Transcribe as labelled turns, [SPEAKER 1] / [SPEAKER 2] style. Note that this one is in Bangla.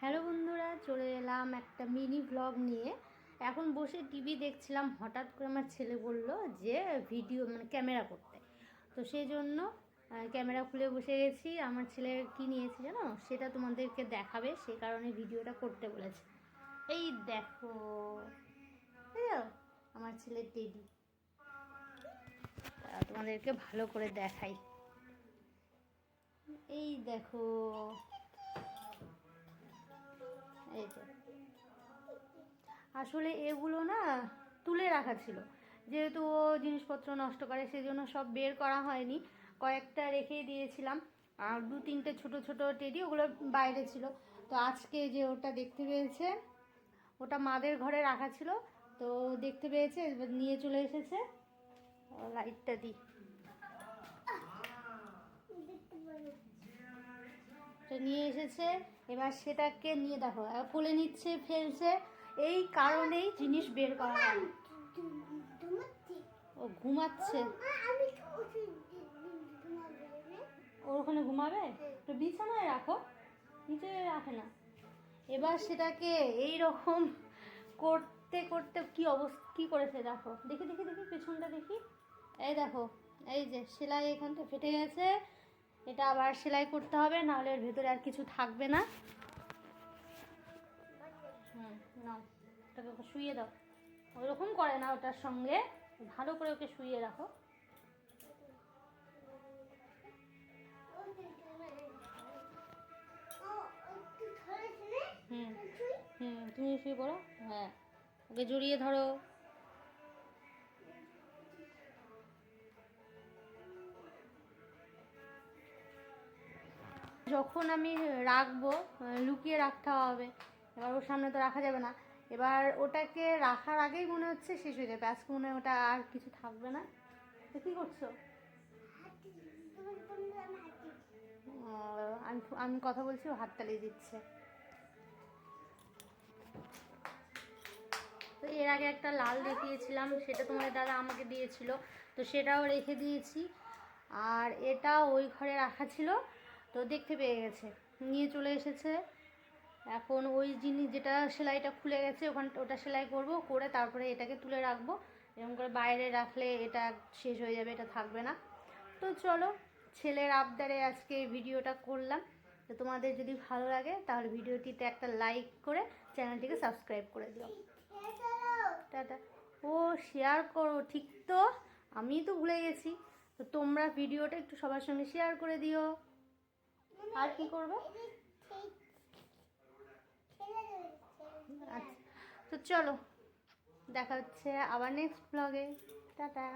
[SPEAKER 1] হ্যালো বন্ধুরা, চলে এলাম একটা মিনি ভ্লগ নিয়ে। এখন বসে টিভি দেখছিলাম, হঠাৎ করে আমার ছেলে বলল যে ভিডিও মানে ক্যামেরা করতে। তো সেই জন্য ক্যামেরা খুলে বসে গেছি। আমার ছেলে কি নিয়েছে জানো? সেটা তোমাদেরকে দেখাবে সেই কারণে ভিডিওটা করতে বলেছে। এই দেখো? আমার ছেলের টেডি তোমাদেরকে ভালো করে দেখাই। এই দেখো। যে আসলে এগুলো না তুলে রাখা ছিল। যেহেতু ও জিনিসপত্র নষ্ট করে সেই জন্য সব বের করা হয়নি। কয়েকটা রেখেই দিয়েছিলাম। আর দু তিনটে ছোট ছোট টেডি, ওগুলো বাইরে ছিল। তো আজকে যে ওটা দেখতে পেয়েছে, ওটা মাদের ঘরে রাখা ছিল। তো দেখতে পেয়েছে, নিয়ে চলে এসেছে। লাইটটা দিই তো নিয়ে এসেছে। এবার সেটাকে নিয়ে দেখো খুলে নিচ্ছে, ফেলছে। এই কারণেই জিনিস বের করা ও ঘুমাচ্ছে। ওর ওখানে ঘুমাবে? তো বিছানায় রাখো। নিচে রাখে না। এবার সেটাকে এই রকম করতে করতে কি অবস্থা, কি করেছে দেখো। দেখি দেখি দেখি, পেছনটা দেখি। এই দেখো, এই যে সেলাই এখানটা ফেটে গেছে। এটা আবার সেলাই করতে হবে, নাহলে এর ভেতরে আর কিছু থাকবে না। হুম, নাও, ওটাকে শুয়ে দাও। ওরকম করে না ওটার সঙ্গে, ভালো করে ওকে শুয়ে রাখো। হুম হুম, তুমি শুয়ে পড়ো। হ্যাঁ ওকে জড়িয়ে ধরো। যখন আমি রাখব লুকিয়ে রাখতে হবে। এবার ওর সামনে তো রাখা যাবে না। এবার ওটাকে রাখার আগেই মনে হচ্ছে শেষ হয়ে যাবে। আজকে মনে হয় ওটা আর কিছু থাকবে না। তো কী করছ? আমি আমি কথা বলছি, ও হাততালি দিচ্ছে। তো এর আগে একটা লাল দেখিয়েছিলাম, সেটা তোমাদের দাদা আমাকে দিয়েছিল। তো সেটাও রেখে দিয়েছি। আর এটা ওই ঘরে রাখা ছিল। তো দেখতে পেয়ে গেছে। নিয়ে চলে এসেছে। এখন ওই জিনিস যেটা সেলাইটা খুলে গেছে, ওখান ওটা সেলাই করব, করে তারপরে এটাকে তুলে রাখব। এরকম করে বাইরে রাখলে এটা শেষ হয়ে যাবে, এটা থাকবে না। তো চলো, ছেলের আবদারে আজকে ভিডিওটা করলাম। তো তোমাদের যদি ভালো লাগে, তাহলে ভিডিওটিতে একটা লাইক করে চ্যানেলটিকে সাবস্ক্রাইব করে দিও। টাটা। ও, শেয়ার করো, ঠিক তো? আমি তো ভুলে গেছি। তো তোমরা ভিডিওটা একটু সবার সঙ্গে শেয়ার করে দিও। আর কি করবে? আচ্ছা তো চলো দেখা হচ্ছে আবার নেক্সট ব্লগে টাটা।